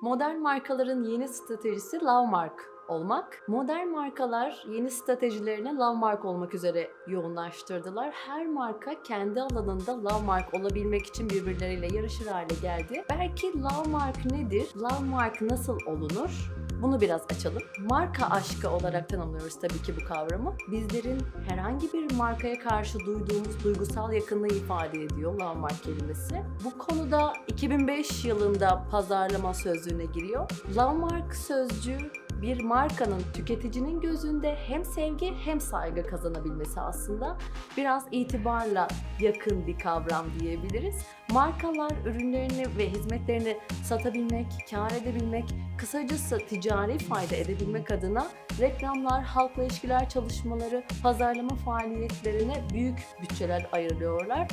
Modern markaların yeni stratejisi Love Mark olmak. Modern markalar yeni stratejilerine Love Mark olmak üzere yoğunlaştırdılar. Her marka kendi alanında Love Mark olabilmek için birbirleriyle yarışır hale geldi. Belki Love Mark nedir? Love Mark nasıl olunur? Bunu biraz açalım. Marka aşkı olarak tanımlıyoruz tabii ki bu kavramı. Bizlerin herhangi bir markaya karşı duyduğumuz duygusal yakınlığı ifade ediyor Love Mark kelimesi. Bu konuda 2005 yılında pazarlama sözlüğüne giriyor. Love Mark sözcüğü bir markanın tüketicinin gözünde hem sevgi hem saygı kazanabilmesi aslında biraz itibarla yakın bir kavram diyebiliriz. Markalar ürünlerini ve hizmetlerini satabilmek, kar edebilmek, kısacası ticari fayda edebilmek adına reklamlar, halkla ilişkiler çalışmaları, pazarlama faaliyetlerine büyük bütçeler ayırıyorlar.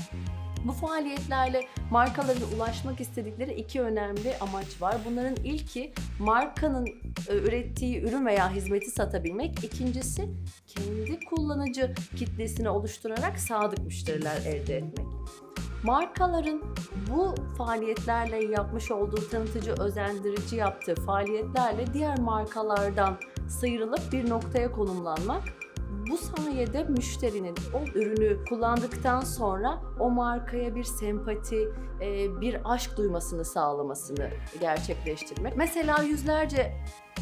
Bu faaliyetlerle markaların ulaşmak istedikleri iki önemli amaç var. Bunların ilki markanın ürettiği ürün veya hizmeti satabilmek. İkincisi kendi kullanıcı kitlesini oluşturarak sadık müşteriler elde etmek. Markaların bu faaliyetlerle yapmış olduğu tanıtıcı, özendirici yaptığı faaliyetlerle diğer markalardan sıyrılıp bir noktaya konumlanmak bu sayede müşterinin o ürünü kullandıktan sonra o markaya bir sempati, e, bir aşk duymasını sağlamasını gerçekleştirmek. Mesela yüzlerce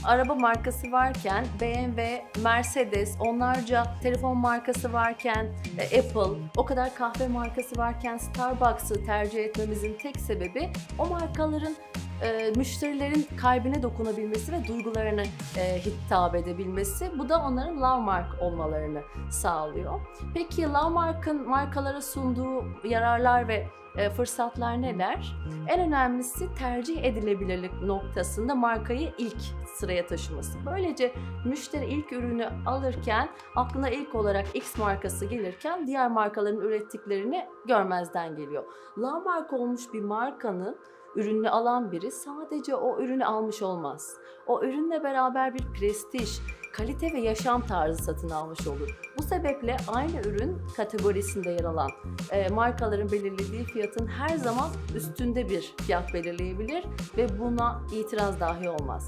araba markası varken BMW, Mercedes, onlarca telefon markası varken e, Apple, o kadar kahve markası varken Starbucks'ı tercih etmemizin tek sebebi o markaların e, müşterilerin kalbine dokunabilmesi ve duygularına e, hitap edebilmesi. Bu da onların love mark olmalarını sağlıyor. Peki love mark'ın markalara sunduğu yararlar ve e, fırsatlar neler? En önemlisi tercih edilebilirlik noktasında markayı ilk sıraya taşıması. Böylece müşteri ilk ürünü alırken aklına ilk olarak X markası gelirken diğer markaların ürettiklerini görmezden geliyor. Love mark olmuş bir markanın ürününü alan biri sadece o ürünü almış olmaz. O ürünle beraber bir prestij, kalite ve yaşam tarzı satın almış olur. Bu sebeple aynı ürün kategorisinde yer alan e, markaların belirlediği fiyatın her zaman üstünde bir fiyat belirleyebilir ve buna itiraz dahi olmaz.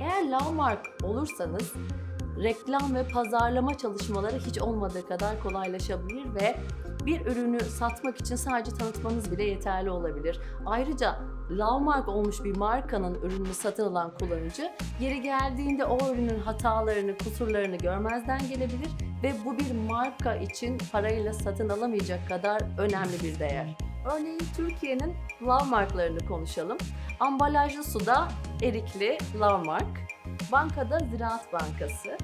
Eğer Love Mark olursanız reklam ve pazarlama çalışmaları hiç olmadığı kadar kolaylaşabilir ve bir ürünü satmak için sadece tanıtmanız bile yeterli olabilir. Ayrıca Love Mark olmuş bir markanın ürününü satın alan kullanıcı yeri geldiğinde o ürünün hatalarını, kusurlarını görmezden gelebilir ve bu bir marka için parayla satın alamayacak kadar önemli bir değer. Örneğin Türkiye'nin Love Mark'larını konuşalım. Ambalajlı suda erikli Love Mark, bankada Ziraat Bankası,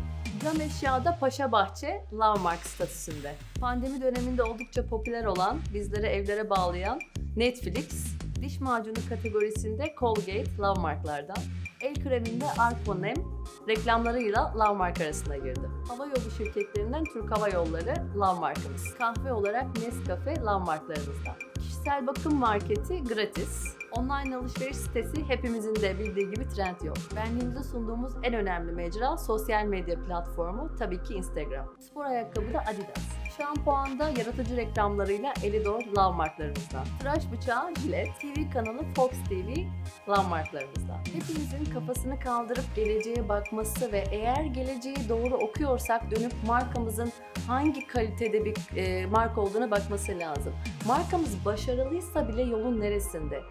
Cam eşyada Paşa Bahçe Love statüsünde. Pandemi döneminde oldukça popüler olan, bizlere evlere bağlayan Netflix, diş macunu kategorisinde Colgate Love el kreminde Arconem reklamlarıyla Love arasına girdi. Hava yolu şirketlerinden Türk Hava Yolları Love. Kahve olarak Nescafe Love Mark'larımızdan. Kişisel bakım marketi Gratis. Online alışveriş sitesi hepimizin de bildiği gibi Trendyol. Benliğimize sunduğumuz en önemli mecra sosyal medya platformu tabii ki Instagram. Spor ayakkabı da Adidas. Şampuanda yaratıcı reklamlarıyla Elidor Love marklarımızdan. Tıraş bıçağı Gillette, TV kanalı Fox TV Love marklarımızdan. Hepimizin kafasını kaldırıp geleceğe bakması ve eğer geleceği doğru okuyorsak dönüp markamızın hangi kalitede bir e, marka olduğuna bakması lazım. Markamız başarılıysa bile yolun neresinde?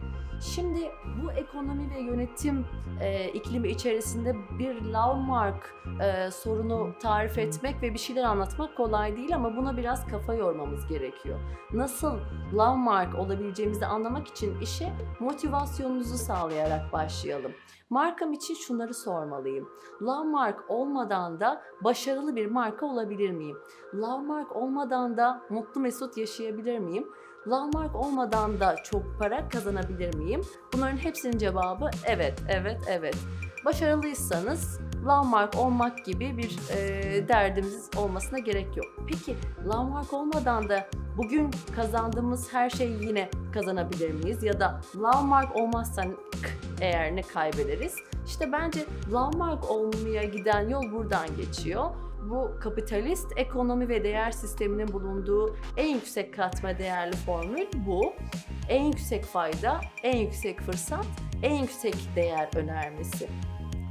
Şimdi bu ekonomi ve yönetim e, iklimi içerisinde bir love mark e, sorunu tarif etmek ve bir şeyler anlatmak kolay değil ama buna biraz kafa yormamız gerekiyor. Nasıl love mark olabileceğimizi anlamak için işe motivasyonunuzu sağlayarak başlayalım. Markam için şunları sormalıyım. Love mark olmadan da başarılı bir marka olabilir miyim? Love mark olmadan da mutlu mesut yaşayabilir miyim? Love mark olmadan da çok para kazanabilir miyim? Bunların hepsinin cevabı evet, evet, evet. Başarılıysanız love mark olmak gibi bir e, derdimiz olmasına gerek yok. Peki love mark olmadan da bugün kazandığımız her şeyi yine kazanabilir miyiz? Ya da love mark olmazsa eğer ne kaybederiz? İşte bence love mark olmaya giden yol buradan geçiyor. bu kapitalist ekonomi ve değer sisteminin bulunduğu en yüksek katma değerli formül bu. En yüksek fayda, en yüksek fırsat, en yüksek değer önermesi.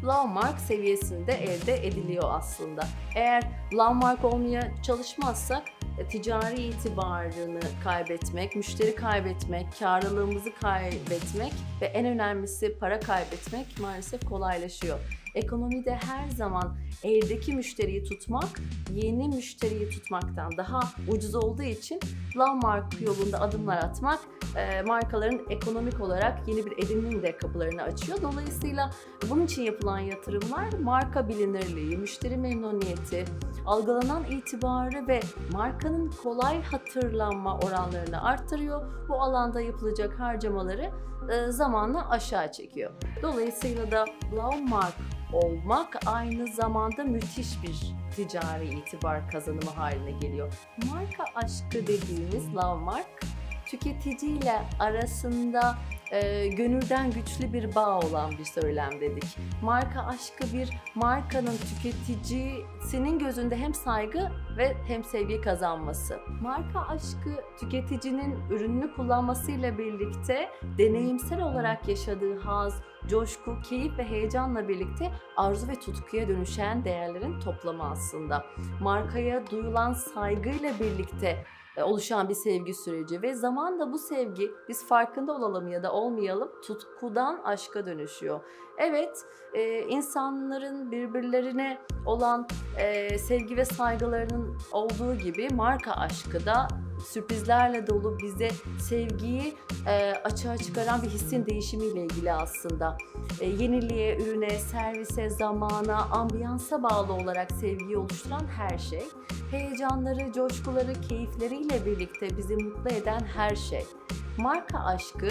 Landmark seviyesinde elde ediliyor aslında. Eğer landmark olmaya çalışmazsak e, ticari itibarını kaybetmek, müşteri kaybetmek, karlılığımızı kaybetmek ve en önemlisi para kaybetmek maalesef kolaylaşıyor. Ekonomide her zaman eldeki müşteriyi tutmak yeni müşteriyi tutmaktan daha ucuz olduğu için landmark yolunda adımlar atmak e, markaların ekonomik olarak yeni bir edinim de kapılarını açıyor. Dolayısıyla bunun için yapılan yatırımlar marka bilinirliği, müşteri memnuniyeti, algılanan itibarı ve markanın kolay hatırlanma oranlarını arttırıyor. Bu alanda yapılacak harcamaları e, zamanla aşağı çekiyor. Dolayısıyla da landmark olmak aynı zamanda müthiş bir ticari itibar kazanımı haline geliyor. Marka aşkı dediğimiz landmark tüketiciyle arasında e, gönülden güçlü bir bağ olan bir söylem dedik. Marka aşkı bir markanın tüketicisinin gözünde hem saygı ve hem sevgi kazanması. Marka aşkı tüketicinin ürününü kullanmasıyla birlikte deneyimsel olarak yaşadığı haz, coşku, keyif ve heyecanla birlikte arzu ve tutkuya dönüşen değerlerin toplamı aslında. Markaya duyulan saygıyla birlikte e, oluşan bir sevgi süreci ve zamanla bu sevgi biz farkında olalım ya da olmayalım tutkudan aşka dönüşüyor. Evet e, insanların birbirlerine olan e, sevgi ve saygılarının olduğu gibi marka aşkı da sürprizlerle dolu bize sevgiyi e, açığa çıkaran bir hissin değişimiyle ilgili aslında. E, yeniliğe, ürüne, servise, zamana, ambiyansa bağlı olarak sevgiyi oluşturan her şey. Heyecanları, coşkuları, keyifleriyle birlikte bizi mutlu eden her şey. Marka aşkı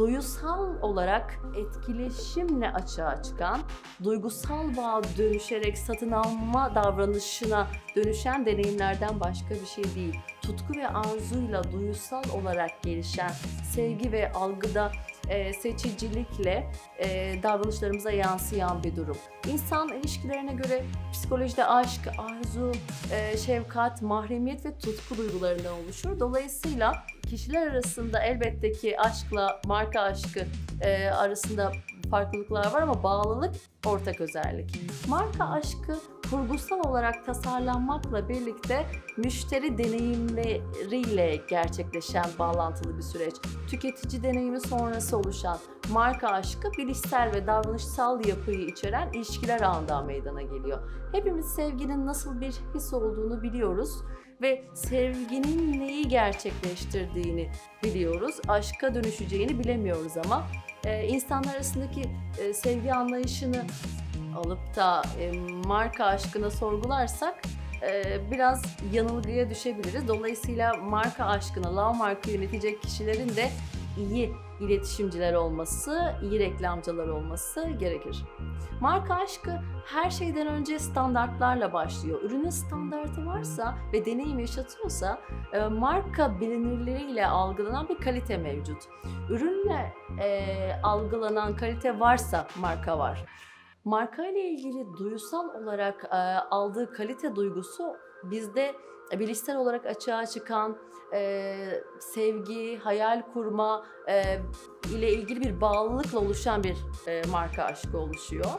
duyusal olarak etkileşimle açığa çıkan, duygusal bağ dönüşerek satın alma davranışına dönüşen deneyimlerden başka bir şey değil. Tutku ve arzuyla duyusal olarak gelişen sevgi ve algıda e, seçicilikle e, davranışlarımıza yansıyan bir durum. İnsan ilişkilerine göre psikolojide aşk, arzu, e, şefkat, mahremiyet ve tutku duygularından oluşur. Dolayısıyla kişiler arasında elbette ki aşkla marka aşkı e, arasında farklılıklar var ama bağlılık ortak özellik. Marka aşkı kurgusal olarak tasarlanmakla birlikte müşteri deneyimleriyle gerçekleşen bağlantılı bir süreç. Tüketici deneyimi sonrası oluşan marka aşkı bilişsel ve davranışsal yapıyı içeren ilişkiler ağından meydana geliyor. Hepimiz sevginin nasıl bir his olduğunu biliyoruz ve sevginin neyi gerçekleştirdiğini biliyoruz. Aşka dönüşeceğini bilemiyoruz ama e, insanlar arasındaki e, sevgi anlayışını alıp da e, marka aşkına sorgularsak e, biraz yanılgıya düşebiliriz. Dolayısıyla marka aşkına, love marka yönetecek kişilerin de iyi iletişimciler olması, iyi reklamcılar olması gerekir. Marka aşkı her şeyden önce standartlarla başlıyor. Ürünün standartı varsa ve deneyim yaşatıyorsa e, marka bilinirleriyle algılanan bir kalite mevcut. Ürünle e, algılanan kalite varsa marka var. Marka ile ilgili duysal olarak e, aldığı kalite duygusu bizde bilişsel olarak açığa çıkan e, sevgi, hayal kurma e, ile ilgili bir bağlılıkla oluşan bir e, marka aşkı oluşuyor.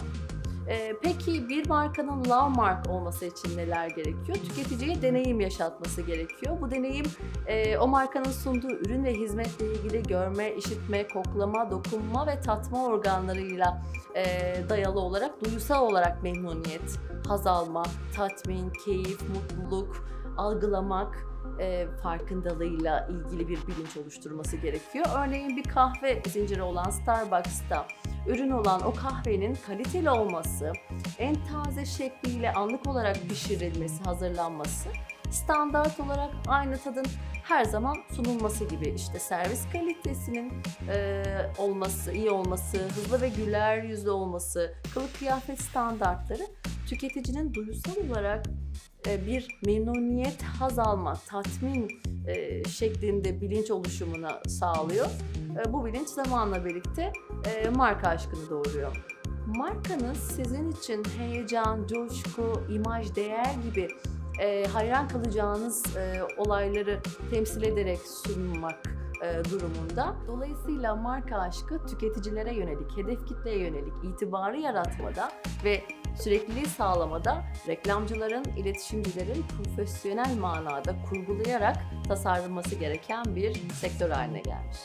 E, peki bir markanın love mark olması için neler gerekiyor? Tüketiciye deneyim yaşatması gerekiyor. Bu deneyim e, o markanın sunduğu ürün ve hizmetle ilgili görme, işitme, koklama, dokunma ve tatma organlarıyla e, dayalı olarak duyusal olarak memnuniyet, haz alma, tatmin, keyif, mutluluk, algılamak, e, farkındalığıyla ilgili bir bilinç oluşturması gerekiyor. Örneğin bir kahve zinciri olan Starbucks'ta ürün olan o kahvenin kaliteli olması, en taze şekliyle anlık olarak pişirilmesi, hazırlanması, standart olarak aynı tadın her zaman sunulması gibi işte servis kalitesinin e, olması, iyi olması, hızlı ve güler yüzlü olması, kılık kıyafet standartları tüketicinin duysal olarak e, bir memnuniyet, haz alma, tatmin e, şeklinde bilinç oluşumuna sağlıyor. E, bu bilinç zamanla birlikte marka aşkını doğuruyor. markanız sizin için heyecan, coşku, imaj, değer gibi hayran kalacağınız olayları temsil ederek sunmak durumunda. Dolayısıyla marka aşkı tüketicilere yönelik, hedef kitleye yönelik itibarı yaratmada ve sürekliliği sağlamada reklamcıların, iletişimcilerin profesyonel manada kurgulayarak tasarlanması gereken bir sektör haline gelmiş.